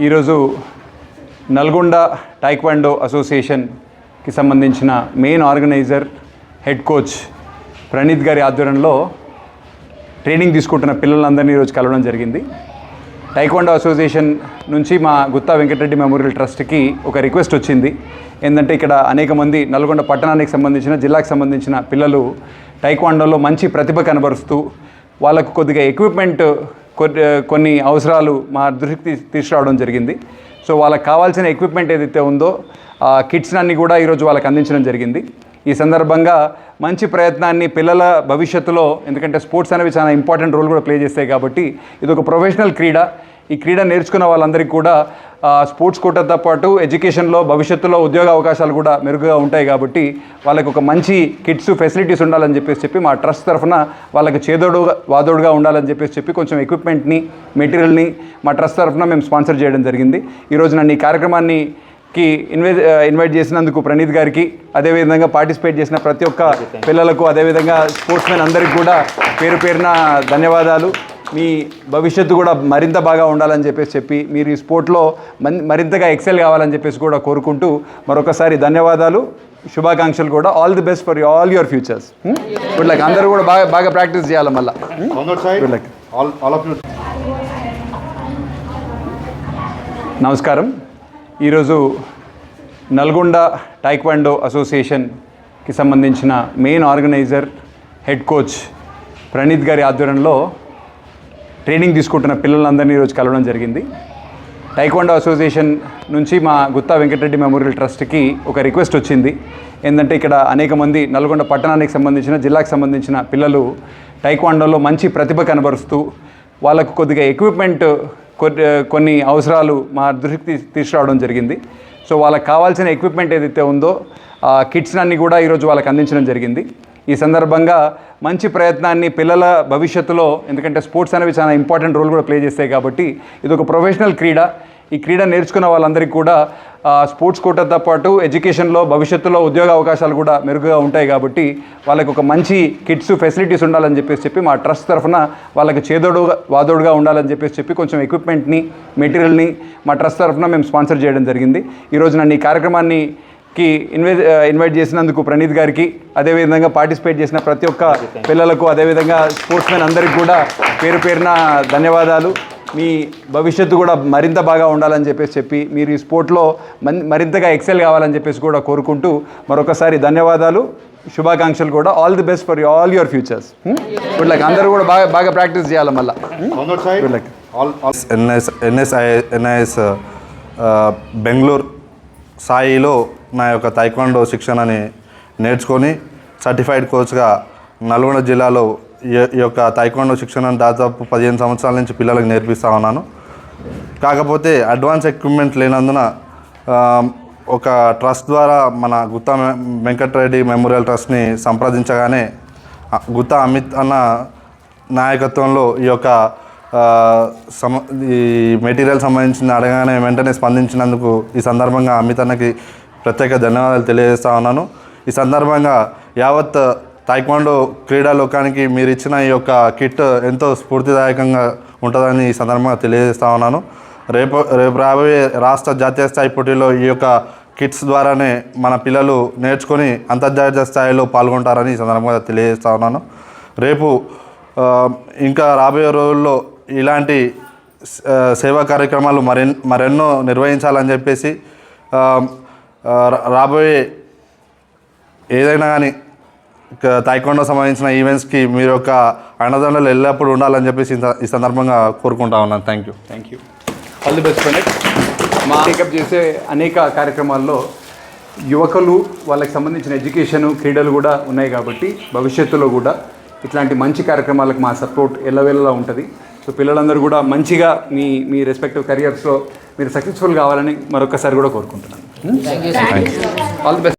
ఈరోజు నల్గొండ టైక్వాండో అసోసియేషన్కి సంబంధించిన main organiser head coach Praneeth గారి ఆధ్వర్యంలో ట్రైనింగ్ తీసుకుంటున్న పిల్లలందరినీ ఈరోజు కలవడం జరిగింది. టైక్వాండో అసోసియేషన్ నుంచి మా గుత్తా వెంకటరెడ్డి మెమోరియల్ ట్రస్ట్కి ఒక రిక్వెస్ట్ వచ్చింది. ఏంటంటే ఇక్కడ అనేక మంది నల్గొండ పట్టణానికి సంబంధించిన జిల్లాకు సంబంధించిన పిల్లలు టైక్వాండోలో మంచి ప్రతిభ కనబరుస్తూ వాళ్ళకు కొద్దిగా ఎక్విప్మెంట్ కొన్ని కొన్ని అవసరాలు మా దృష్టికి తీసుకురావడం జరిగింది. సో వాళ్ళకి కావాల్సిన ఎక్విప్మెంట్ ఏదైతే ఉందో ఆ కిట్స్ అన్ని కూడా ఈరోజు వాళ్ళకి అందించడం జరిగింది. ఈ సందర్భంగా మంచి ప్రయత్నాన్ని పిల్లల భవిష్యత్తులో ఎందుకంటే స్పోర్ట్స్ అనేవి చాలా ఇంపార్టెంట్ రోల్ కూడా ప్లే చేస్తాయి కాబట్టి ఇది ఒక ప్రొఫెషనల్ క్రీడ. ఈ క్రీడ నేర్చుకున్న వాళ్ళందరికీ కూడా స్పోర్ట్స్ కోటాతో పాటు ఎడ్యుకేషన్లో భవిష్యత్తులో ఉద్యోగ అవకాశాలు కూడా మెరుగుగా ఉంటాయి కాబట్టి వాళ్ళకి ఒక మంచి కిట్స్ ఫెసిలిటీస్ ఉండాలని చెప్పేసి చెప్పి మా ట్రస్ట్ తరఫున వాళ్ళకి చేదోడుగా వాదోడుగా ఉండాలని చెప్పేసి చెప్పి కొంచెం ఎక్విప్మెంట్ని మెటీరియల్ని మా ట్రస్ట్ తరఫున మేము స్పాన్సర్ చేయడం జరిగింది. ఈరోజు నన్ను ఈ కార్యక్రమాన్ని కి ఇన్వైట్ ఇన్వైట్ చేసినందుకు ప్రణీత్ గారికి అదేవిధంగా పార్టిసిపేట్ చేసిన ప్రతి ఒక్క పిల్లలకు అదేవిధంగా స్పోర్ట్స్ మెన్ అందరికీ కూడా పేరు పేరున ధన్యవాదాలు. మీ భవిష్యత్తు కూడా మరింత బాగా ఉండాలని చెప్పేసి చెప్పి మీరు ఈ స్పోర్ట్లో మన్ మరింతగా ఎక్సెల్ కావాలని చెప్పేసి కూడా కోరుకుంటూ మరొకసారి ధన్యవాదాలు శుభాకాంక్షలు కూడా. All the best for all your futures good luck అందరూ కూడా బాగా బాగా ప్రాక్టీస్ చేయాలి మళ్ళీ. Of you. నమస్కారం. ఈరోజు నల్గొండ టైక్వాండో అసోసియేషన్కి సంబంధించిన main organiser head coach Praneeth గారి ఆధ్వర్యంలో ట్రైనింగ్ తీసుకుంటున్న పిల్లలందరినీ ఈరోజు కలవడం జరిగింది. టైక్వాండో అసోసియేషన్ నుంచి మా గుత్తా వెంకటరెడ్డి మెమోరియల్ ట్రస్ట్కి ఒక రిక్వెస్ట్ వచ్చింది. ఏంటంటే ఇక్కడ అనేక మంది నల్గొండ పట్టణానికి సంబంధించిన జిల్లాకు సంబంధించిన పిల్లలు టైక్వాండోలో మంచి ప్రతిభ కనబరుస్తూ వాళ్ళకు కొద్దిగా ఎక్విప్మెంట్ కొన్ని కొన్ని అవసరాలు మా దృష్టికి తీసుకురావడం జరిగింది. సో వాళ్ళకి కావాల్సిన ఎక్విప్మెంట్ ఏదైతే ఉందో ఆ కిట్స్ అన్ని కూడా ఈరోజు వాళ్ళకి అందించడం జరిగింది. ఈ సందర్భంగా మంచి ప్రయత్నాన్ని పిల్లల భవిష్యత్తులో ఎందుకంటే స్పోర్ట్స్ అనేవి చాలా ఇంపార్టెంట్ రోల్ కూడా ప్లే చేస్తాయి కాబట్టి ఇది ఒక ప్రొఫెషనల్ క్రీడ. ఈ క్రీడ నేర్చుకున్న వాళ్ళందరికీ కూడా స్పోర్ట్స్ కోటతో పాటు ఎడ్యుకేషన్లో భవిష్యత్తులో ఉద్యోగ అవకాశాలు కూడా మెరుగుగా ఉంటాయి కాబట్టి వాళ్ళకి ఒక మంచి కిట్స్ ఫెసిలిటీస్ ఉండాలని చెప్పేసి చెప్పి మా ట్రస్ట్ తరఫున వాళ్ళకి చేదోడుగా వాదోడుగా ఉండాలని చెప్పేసి చెప్పి కొంచెం ఎక్విప్మెంట్ని మెటీరియల్ని మా ట్రస్ట్ తరఫున మేము స్పాన్సర్ చేయడం జరిగింది. ఈరోజు నన్ను ఈ కార్యక్రమాన్ని కి ఇన్వైట్ ఇన్వైట్ చేసినందుకు ప్రణీత్ గారికి అదేవిధంగా పార్టిసిపేట్ చేసిన ప్రతి ఒక్క పిల్లలకు అదేవిధంగా స్పోర్ట్స్ మెన్ అందరికీ కూడా పేరు పేరున ధన్యవాదాలు. మీ భవిష్యత్తు కూడా మరింత బాగా ఉండాలని చెప్పేసి చెప్పి మీరు ఈ స్పోర్ట్లో మన్ మరింతగా ఎక్సెల్ కావాలని చెప్పేసి కూడా కోరుకుంటూ మరొకసారి ధన్యవాదాలు. శుభాకాంక్షలు కూడా. All the best for all your futures good luck అందరూ కూడా బాగా బాగా ప్రాక్టీస్ చేయాలి మళ్ళీ. ఎన్ఎస్ ఎన్ఎస్ఐ ఎన్ఐఎస్ బెంగళూరు స్థాయిలో నా యొక్క తైక్వాండో శిక్షణని నేర్చుకొని సర్టిఫైడ్ కోచ్గా నల్గొండ జిల్లాలో ఈ- ఈ యొక్క తైక్వాండో శిక్షణను దాదాపు పదిహేను సంవత్సరాల నుంచి పిల్లలకు నేర్పిస్తూ ఉన్నాను. కాకపోతే అడ్వాన్స్ ఎక్విప్మెంట్ లేనందున ఒక ట్రస్ట్ ద్వారా మన గుత్తా వెంకటరెడ్డి మెమోరియల్ ట్రస్ట్ని సంప్రదించగానే గుత్తా అమిత్ అన్న నాయకత్వంలో ఈ యొక్క సమ ఈ మెటీరియల్ సంబంధించిన అడగానే వెంటనే స్పందించినందుకు ఈ సందర్భంగా అమిత్ అన్నకి ప్రత్యేక ధన్యవాదాలు తెలియజేస్తా ఉన్నాను. ఈ సందర్భంగా యావత్ తాయిక్వాండో క్రీడా లోకానికి మీరు ఇచ్చిన ఈ యొక్క కిట్ ఎంతో స్ఫూర్తిదాయకంగా ఉంటుందని ఈ సందర్భంగా తెలియజేస్తా ఉన్నాను. రేపు రేపు రాబోయే రాష్ట్ర జాతీయ స్థాయి పోటీలో ఈ యొక్క కిట్స్ ద్వారానే మన పిల్లలు నేర్చుకొని అంతర్జాతీయ స్థాయిలో పాల్గొంటారని ఈ సందర్భంగా తెలియజేస్తా ఉన్నాను. రేపు ఇంకా రాబోయే రోజుల్లో ఇలాంటి సేవా కార్యక్రమాలు మరెన్ మరెన్నో నిర్వహించాలని చెప్పేసి రాబోయే ఏదైనా కానీ తాయికొండ సంబంధించిన ఈవెంట్స్కి మీరు యొక్క అండదండలు ఎల్లప్పుడూ ఉండాలని చెప్పేసి ఇంత- ఈ సందర్భంగా కోరుకుంటా ఉన్నాను. Thank you thank you all the best Praneeth మా టేకప్ చేసే అనేక కార్యక్రమాల్లో యువకులు వాళ్ళకి సంబంధించిన ఎడ్యుకేషన్ క్రీడలు కూడా ఉన్నాయి కాబట్టి భవిష్యత్తులో కూడా ఇట్లాంటి మంచి కార్యక్రమాలకు మా సపోర్ట్ ఎల్లవేళలా ఉంటుంది. సో పిల్లలందరూ కూడా మంచిగా మీ మీ రెస్పెక్టివ్ కెరియర్స్లో మీరు సక్సెస్ఫుల్ కావాలని మరొకసారి కూడా కోరుకుంటున్నాను. All the best